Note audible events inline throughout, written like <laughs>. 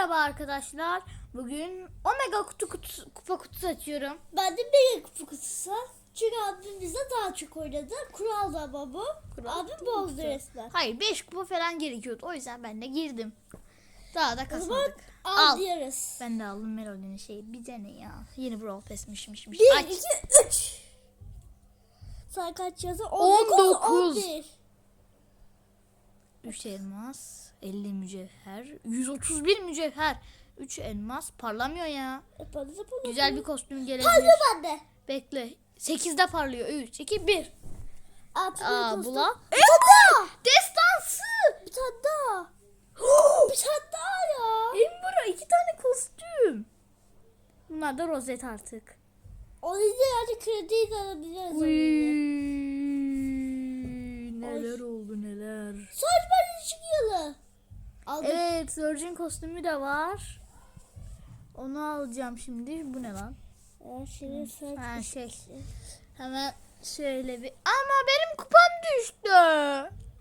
Merhaba arkadaşlar. Bugün Omega kutu, kutu kupa kutusu açıyorum. Ben de mega kutu kutusu. Çünkü abim bize daha çok oynadı. Kural da bu. Kural abim bozdu resmen. Hayır 5 kupa falan gerekiyordu. O yüzden ben de girdim. Daha da kasmadık. al, Al. diyoruz. Ben de aldım Melody'nin şeyi. Bir de ne ya? Yeni Brawl Pass'mişmiş. Bir, Aç. iki, üç. Sen kaç yazı? 19. 11. 3 elmas, 50 mücevher, 131 mücevher, 3 elmas parlamıyor ya. Güzel bir kostüm gelebilir. Parlıyor bende. Bekle. 8'de parlıyor. 3, 2, 1. Altı Aa, bula. Daha. Destansı. Bir tane daha. bir tane daha ya. Ember'a iki tane kostüm. Bunlar da rozet artık. O yüzden yani krediyi de alabiliriz. Uy, Evet Surge'in kostümü de var. Onu alacağım şimdi. Bu ne lan? Ee, şimdi Ha şey. Hemen şöyle bir. Ama benim kupam düştü.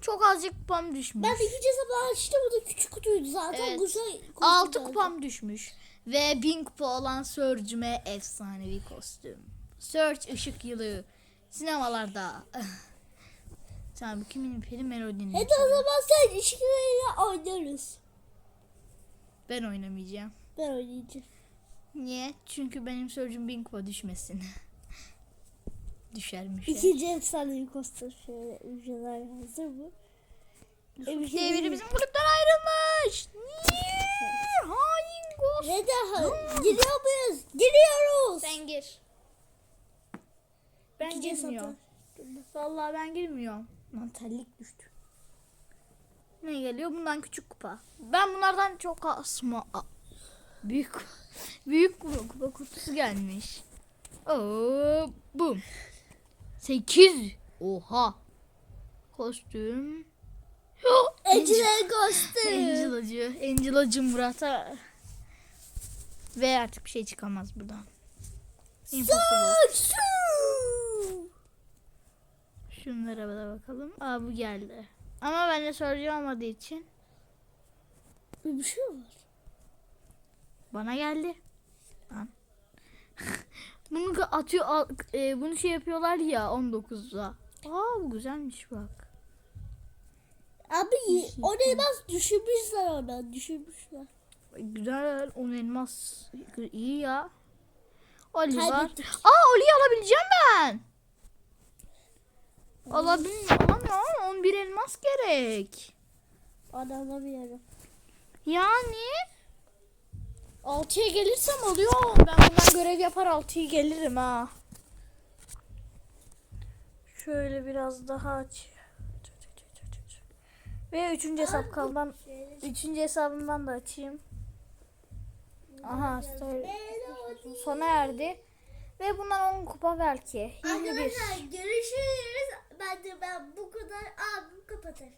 Çok azıcık kupam düşmüş. Ben ikinci hesabı açtım. O da küçük kutuydu zaten. Evet. Güzel. 6 kupam düşmüş. Ve 1000 kupa olan Surge'üme efsanevi kostüm. Surge ışık yılı. Sinemalarda. <laughs> Bu kimin peri melodinin? Hadi o zaman sen işleriyle oynarız. Ben oynamayacağım. Ben oynayacağım. Niye? Çünkü benim 1000 kupa düşmesin. <laughs> Düşermiş. İkinci efsanevi kostüm şöyle ücretler hazır mı? Biri bizim kulüpten ayrılmış. Niye? Hain ghost. Ne daha? Giriyor muyuz? Giriyoruz. Sen gir. Ben İkinci girmiyorum. Vallahi ben girmiyorum. Lan terlik düştü. Ne geliyor? Bundan küçük kupa. Ben bunlardan çok asma. Büyük <laughs> büyük kupa, kupa kutusu gelmiş. Oo, bum. 8. Oha. Kostüm. Ecre kostüm. Angel acı. Angel acı Murat'a. Ve artık bir şey çıkamaz buradan. Şunlara da bakalım. Aa bu geldi. Ama bende sorucu olmadığı için Bir şey var. bana geldi. Lan. <laughs> bunu atıyor al- e, bunu şey yapıyorlar ya 19'da. Aa bu güzelmiş bak. Abi o elmas düşürmüşler oradan. Düşürmüşler. Güzel. On elmas iyi ya. Oli var. Aa Oli'yi alabileceğim ben. Alabilmiyorum. Alamıyorum. 11 elmas gerek. Onu alamıyorum. Yani 6'ya gelirsem oluyor. Ben bundan görev yapar 6'ya gelirim ha. Şöyle biraz daha aç. Ve üçüncü hesap kaldan üçüncü hesabımdan da açayım. Aha sona erdi. Ve bundan 10 kupa belki. 21. Arkadaşlar görüşürüz. Ben de ben bu kadar kapatır.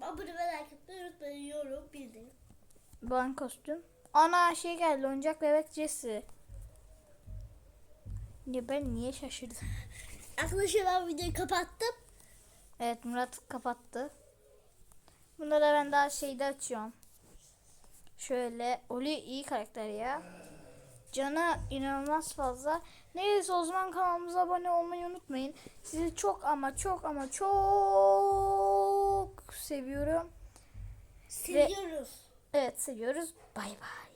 Abone ve like atmayı unutmayın. Yorum bildirin. Ben kostüm. Ana şey geldi oyuncak bebek Jesse. Ya ben niye şaşırdım? <laughs> Arkadaşlar ben videoyu kapattım. Evet Murat kapattı. Bunda da ben daha şeyde açıyorum. Şöyle Oli iyi karakter ya. Canı inanılmaz fazla. Neyse o zaman kanalımıza abone olmayı unutmayın. Sizi çok ama çok ama çok seviyorum. Seviyoruz. Evet seviyoruz. Bay bay.